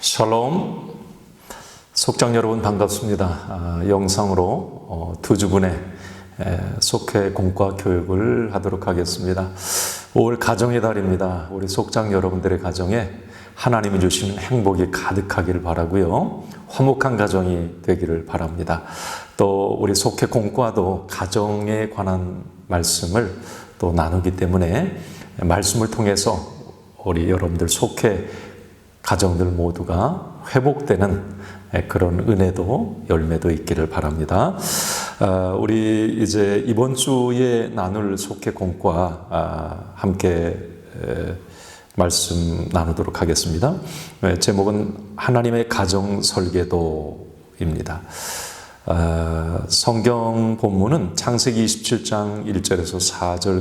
샬롬 속장 여러분 반갑습니다. 아, 영상으로 어, 두 주분의 에, 속회 공과 교육을 하도록 하겠습니다. 5월 가정의 달입니다. 우리 속장 여러분들의 가정에 하나님이 주시는 행복이 가득하기를 바라고요. 화목한 가정이 되기를 바랍니다. 또 우리 속회 공과도 가정에 관한 말씀을 또 나누기 때문에 말씀을 통해서 우리 여러분들 속회 가정들 모두가 회복되는 그런 은혜도 열매도 있기를 바랍니다. 아, 우리 이제 이번 주에 나눌 속회 공과 아, 함께 말씀 나누도록 하겠습니다. 네, 제목은 하나님의 가정 설계도입니다. 아, 성경 본문은 창세기 27장 1절에서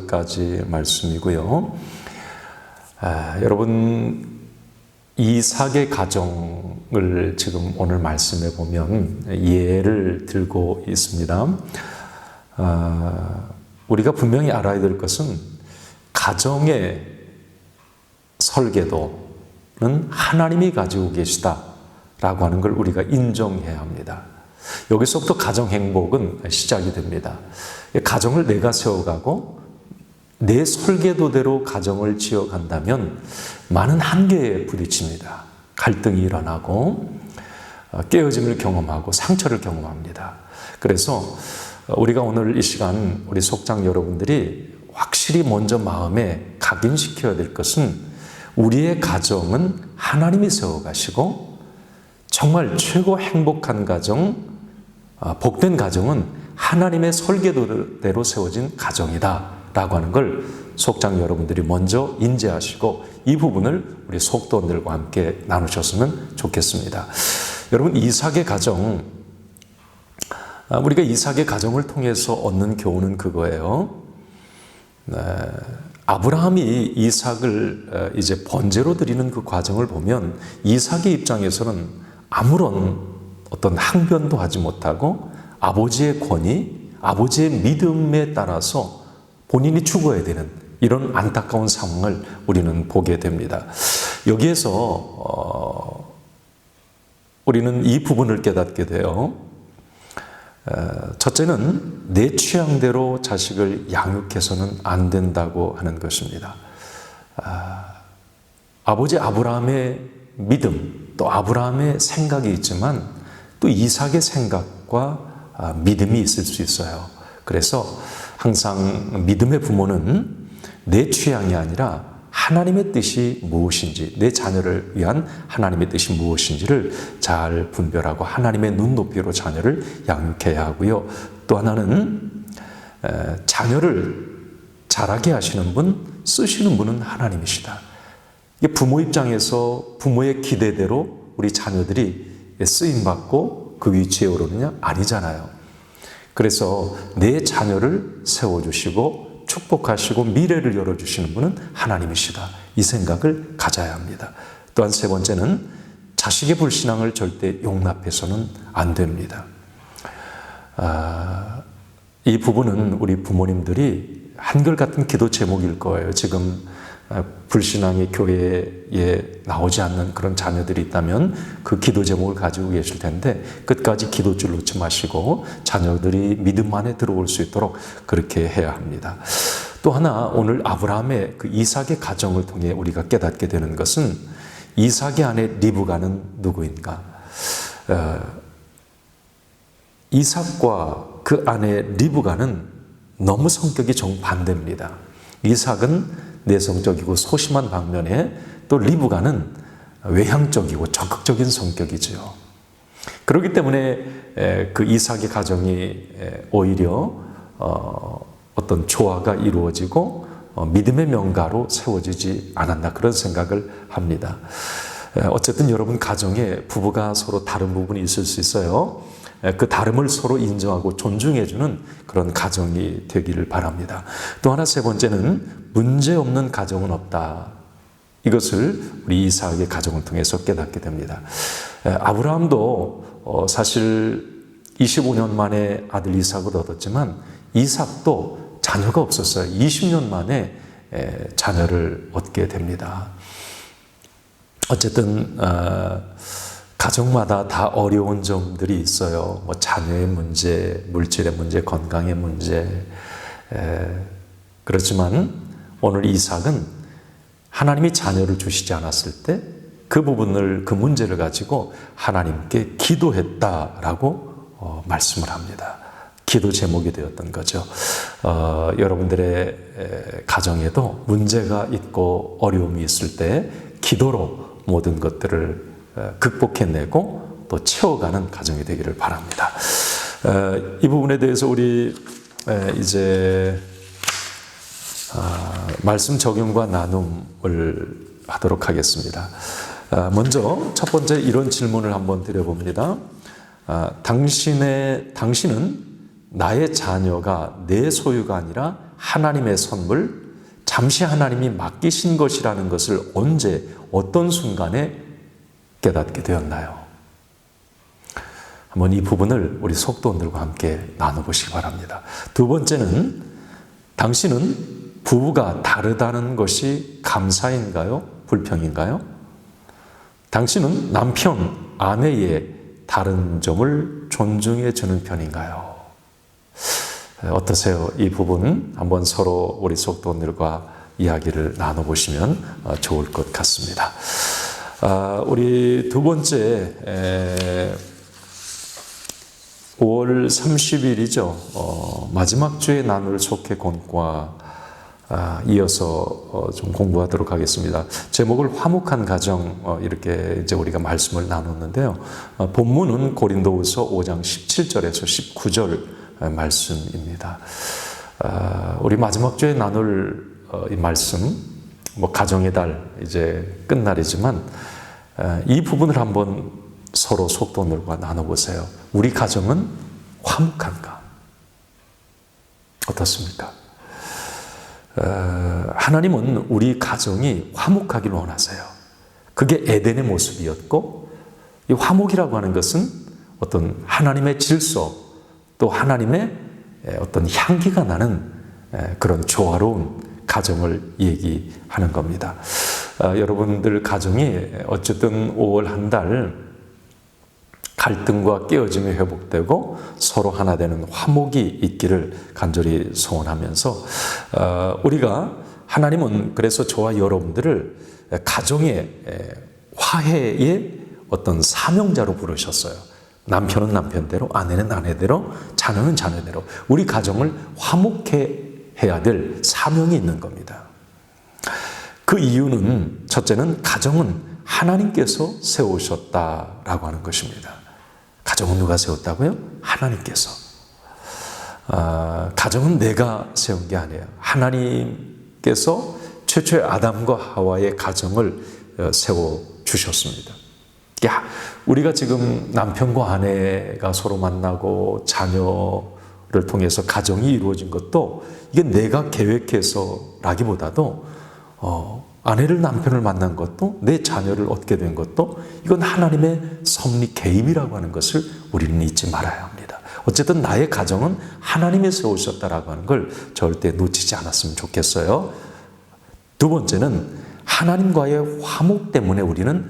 4절까지 말씀이고요. 여러분 이삭의 가정을 지금 오늘 말씀해 보면 예를 들고 있습니다. 아, 우리가 분명히 알아야 될 것은 가정의 설계도는 하나님이 가지고 계시다라고 하는 걸 우리가 인정해야 합니다. 여기서부터 가정 행복은 시작이 됩니다. 가정을 내가 세워가고 내 설계도대로 가정을 지어간다면 많은 한계에 부딪힙니다. 갈등이 일어나고 어, 깨어짐을 경험하고 상처를 경험합니다. 그래서 우리가 오늘 이 시간 우리 속장 여러분들이 확실히 먼저 마음에 각인시켜야 될 것은 우리의 가정은 하나님이 세워가시고 정말 최고 행복한 가정, 어, 복된 가정은 하나님의 설계도대로 세워진 가정이다. 라고 하는 걸 속장 여러분들이 먼저 인지하시고 이 부분을 우리 속도원들과 함께 나누셨으면 좋겠습니다. 여러분 이삭의 가정 아, 우리가 이삭의 가정을 통해서 얻는 교훈은 그거예요. 네, 아브라함이 이삭을 어, 이제 번제로 드리는 그 과정을 보면 이삭의 입장에서는 아무런 어떤 항변도 하지 못하고 아버지의 권위, 아버지의 믿음에 따라서 본인이 죽어야 되는 이런 안타까운 상황을 우리는 보게 됩니다. 여기에서 어, 우리는 이 부분을 깨닫게 돼요. 어, 첫째는 내 취향대로 자식을 양육해서는 안 된다고 하는 것입니다. 아, 아버지 아브라함의 믿음, 또 아브라함의 생각이 있지만 또 이삭의 생각과 아, 믿음이 있을 수 있어요. 그래서 항상 믿음의 부모는 내 취향이 아니라 하나님의 뜻이 무엇인지, 내 자녀를 위한 하나님의 뜻이 무엇인지를 잘 분별하고 하나님의 눈높이로 자녀를 양육해야 하고요. 또 하나는 자녀를 자라게 하시는 분, 쓰시는 분은 하나님이시다. 부모 입장에서 부모의 기대대로 우리 자녀들이 쓰임 받고 그 위치에 오르느냐 아니잖아요. 그래서 내 자녀를 세워주시고 축복하시고 미래를 열어주시는 분은 하나님이시다. 이 생각을 가져야 합니다. 또한 세 번째는 자식의 불신앙을 절대 용납해서는 안 됩니다. 아, 이 부분은 우리 부모님들이 한결 같은 기도 제목일 거예요. 지금 아, 불신앙의 교회에 나오지 않는 그런 자녀들이 있다면 그 기도 제목을 가지고 계실 텐데 끝까지 기도줄 놓지 마시고 자녀들이 믿음 안에 들어올 수 있도록 그렇게 해야 합니다. 또 하나 오늘 아브라함의 그 이삭의 가정을 통해 우리가 깨닫게 되는 것은 이삭의 아내 리브가는 누구인가? 어, 이삭과 그 아내 리브가는 너무 성격이 정반대입니다. 이삭은 내성적이고 소심한 반면에 또 리브가는 외향적이고 적극적인 성격이죠. 그렇기 때문에 그 이삭의 가정이 오히려 어, 어떤 조화가 이루어지고 어, 믿음의 명가로 세워지지 않았나 그런 생각을 합니다. 어쨌든 여러분 가정에 부부가 서로 다른 부분이 있을 수 있어요. 그 다름을 서로 인정하고 존중해주는 그런 가정이 되기를 바랍니다. 또 하나 세 번째는 문제 없는 가정은 없다. 이것을 우리 이삭의 가정을 통해서 깨닫게 됩니다. 아브라함도 어, 사실 25년 만에 아들 이삭을 얻었지만 이삭도 자녀가 없었어요. 20년 만에 자녀를 얻게 됩니다. 어쨌든 어, 가정마다 다 어려운 점들이 있어요. 뭐 자녀의 문제, 물질의 문제, 건강의 문제. 에, 그렇지만 오늘 이삭은 하나님이 자녀를 주시지 않았을 때 그 부분을 그 문제를 가지고 하나님께 기도했다라고 어, 말씀을 합니다. 기도 제목이 되었던 거죠. 어, 여러분들의 에, 가정에도 문제가 있고 어려움이 있을 때 기도로 모든 것들을 어, 극복해내고 또 채워가는 가정이 되기를 바랍니다. 어, 이 부분에 대해서 우리 에, 이제 아, 말씀 적용과 나눔을 하도록 하겠습니다. 아, 먼저 첫 번째 이런 질문을 한번 드려봅니다. 아, 당신의 당신은 나의 자녀가 내 소유가 아니라 하나님의 선물, 잠시 하나님이 맡기신 것이라는 것을 언제 어떤 순간에 깨닫게 되었나요? 한번 이 부분을 우리 속도원들과 함께 나눠보시기 바랍니다. 두 번째는 당신은 부부가 다르다는 것이 감사인가요? 불평인가요? 당신은 남편, 아내의 다른 점을 존중해 주는 편인가요? 어떠세요? 이 부분 한번 서로 우리 속도원들과 이야기를 나눠보시면 어, 좋을 것 같습니다. 아, 우리 두 번째 에, 5월 30일이죠. 어, 마지막 주에 나눌 속회 권과 아, 이어서 어, 좀 공부하도록 하겠습니다. 제목을 화목한 가정 어, 이렇게 이제 우리가 말씀을 나눴는데요. 어, 본문은 고린도후서 5장 17절에서 19절 말씀입니다. 아, 우리 마지막 주에 나눌 어, 이 말씀, 뭐 가정의 달 이제 끝날이지만 아, 이 부분을 한번 서로 속도들과 나눠보세요. 우리 가정은 화목한가? 어떻습니까? 어, 하나님은 우리 가정이 화목하길 원하세요. 그게 에덴의 모습이었고, 이 화목이라고 하는 것은 어떤 하나님의 질서, 또 하나님의 어떤 향기가 나는 그런 조화로운 가정을 얘기하는 겁니다. 어, 여러분들 가정이 어쨌든 5월 한 달 갈등과 깨어짐이 회복되고 서로 하나 되는 화목이 있기를 간절히 소원하면서 어, 우리가 하나님은 그래서 저와 여러분들을 가정의 화해의 어떤 사명자로 부르셨어요. 남편은 남편대로, 아내는 아내대로, 자녀는 자녀대로 우리 가정을 화목해 해야 될 사명이 있는 겁니다. 그 이유는 첫째는 가정은 하나님께서 세우셨다라고 하는 것입니다. 가정은 누가 세웠다고요? 하나님께서. 아, 가정은 내가 세운 게 아니에요. 하나님께서 최초의 아담과 하와의 가정을 어, 세워 주셨습니다. 야, 우리가 지금 남편과 아내가 서로 만나고 자녀 를 통해서 가정이 이루어진 것도 이게 내가 계획해서라기보다도 어, 아내를 남편을 만난 것도 내 자녀를 얻게 된 것도 이건 하나님의 섭리 개입이라고 하는 것을 우리는 잊지 말아야 합니다. 어쨌든 나의 가정은 하나님이 세우셨다라고 하는 걸 절대 놓치지 않았으면 좋겠어요. 두 번째는 하나님과의 화목 때문에 우리는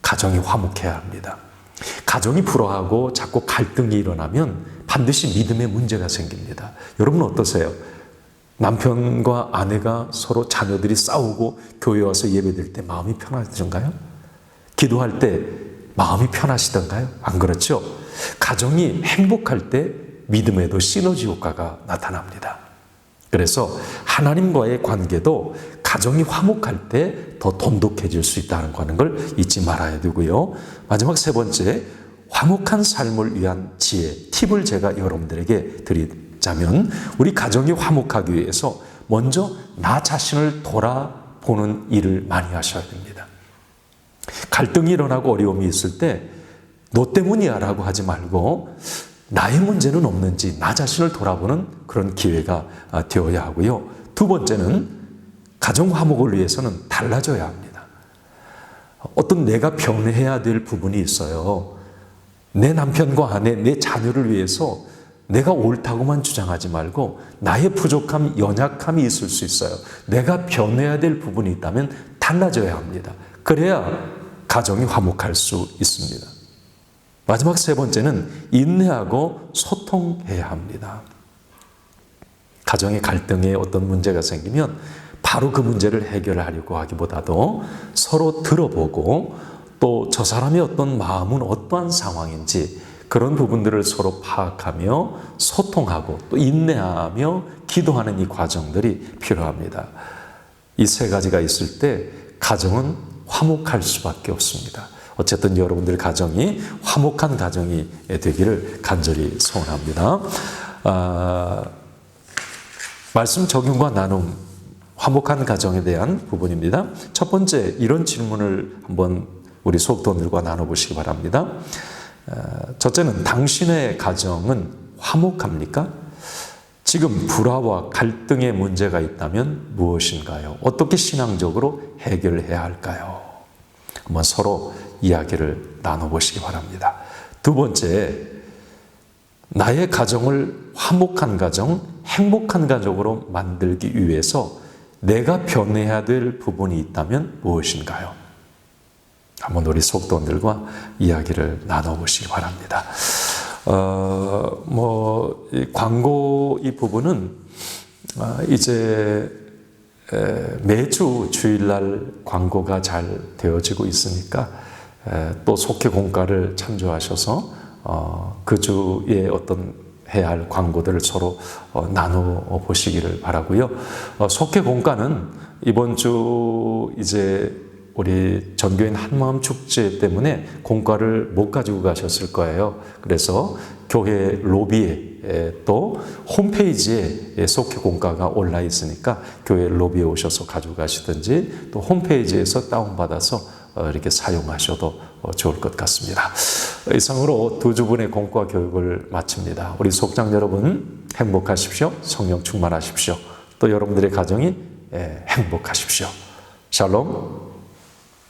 가정이 화목해야 합니다. 가정이 불화하고 자꾸 갈등이 일어나면 반드시 믿음의 문제가 생깁니다. 여러분 어떠세요? 남편과 아내가 서로 자녀들이 싸우고 교회 와서 예배드릴 때 마음이 편하던가요? 기도할 때 마음이 편하시던가요? 안 그렇죠? 가정이 행복할 때 믿음에도 시너지 효과가 나타납니다. 그래서 하나님과의 관계도 가정이 화목할 때 더 돈독해질 수 있다는 걸 잊지 말아야 되고요. 마지막 세 번째, 화목한 삶을 위한 지혜, 팁을 제가 여러분들에게 드리자면, 우리 가정이 화목하기 위해서 먼저 나 자신을 돌아보는 일을 많이 하셔야 됩니다. 갈등이 일어나고 어려움이 있을 때, 너 때문이야 라고 하지 말고, 나의 문제는 없는지 나 자신을 돌아보는 그런 기회가 되어야 하고요. 두 번째는 가정 화목을 위해서는 달라져야 합니다. 어떤 내가 변해야 될 부분이 있어요. 내 남편과 아내, 내 자녀를 위해서 내가 옳다고만 주장하지 말고 나의 부족함, 연약함이 있을 수 있어요. 내가 변해야 될 부분이 있다면 달라져야 합니다. 그래야 가정이 화목할 수 있습니다. 마지막 세 번째는 인내하고 소통해야 합니다. 가정의 갈등에 어떤 문제가 생기면 바로 그 문제를 해결하려고 하기보다도 서로 들어보고 또 저 사람의 어떤 마음은 어떠한 상황인지 그런 부분들을 서로 파악하며 소통하고 또 인내하며 기도하는 이 과정들이 필요합니다. 이 세 가지가 있을 때 가정은 화목할 수밖에 없습니다. 어쨌든 여러분들 가정이 화목한 가정이 되기를 간절히 소원합니다. 아, 말씀 적용과 나눔, 화목한 가정에 대한 부분입니다. 첫 번째, 이런 질문을 한번 우리 속도들과 나눠보시기 바랍니다. 어, 첫째는 당신의 가정은 화목합니까? 지금 불화와 갈등의 문제가 있다면 무엇인가요? 어떻게 신앙적으로 해결해야 할까요? 한번 서로 이야기를 나눠보시기 바랍니다. 두 번째, 나의 가정을 화목한 가정, 행복한 가정으로 만들기 위해서 내가 변해야 될 부분이 있다면 무엇인가요? 한번 우리 속도원들과 이야기를 나눠보시기 바랍니다. 어, 뭐, 이 광고 이 부분은 어, 이제 에, 매주 주일날 광고가 잘 되어지고 있으니까 에, 또 속회 공가를 참조하셔서 어, 그 주에 어떤 해야 할 광고들을 서로 어, 나눠 보시기를 바라고요. 어, 속회 공가는 이번 주 이제 우리 전교인 한마음 축제 때문에 공과를 못 가지고 가셨을 거예요. 그래서 교회 로비에 에, 또 홈페이지에 속회 공과가 올라 있으니까 교회 로비에 오셔서 가지고 가시든지 또 홈페이지에서 다운받아서 어, 이렇게 사용하셔도 어, 좋을 것 같습니다. 이상으로 두 주분의 공과 교육을 마칩니다. 우리 속장 여러분 행복하십시오. 성령 충만하십시오. 또 여러분들의 가정이 에, 행복하십시오. 샬롬.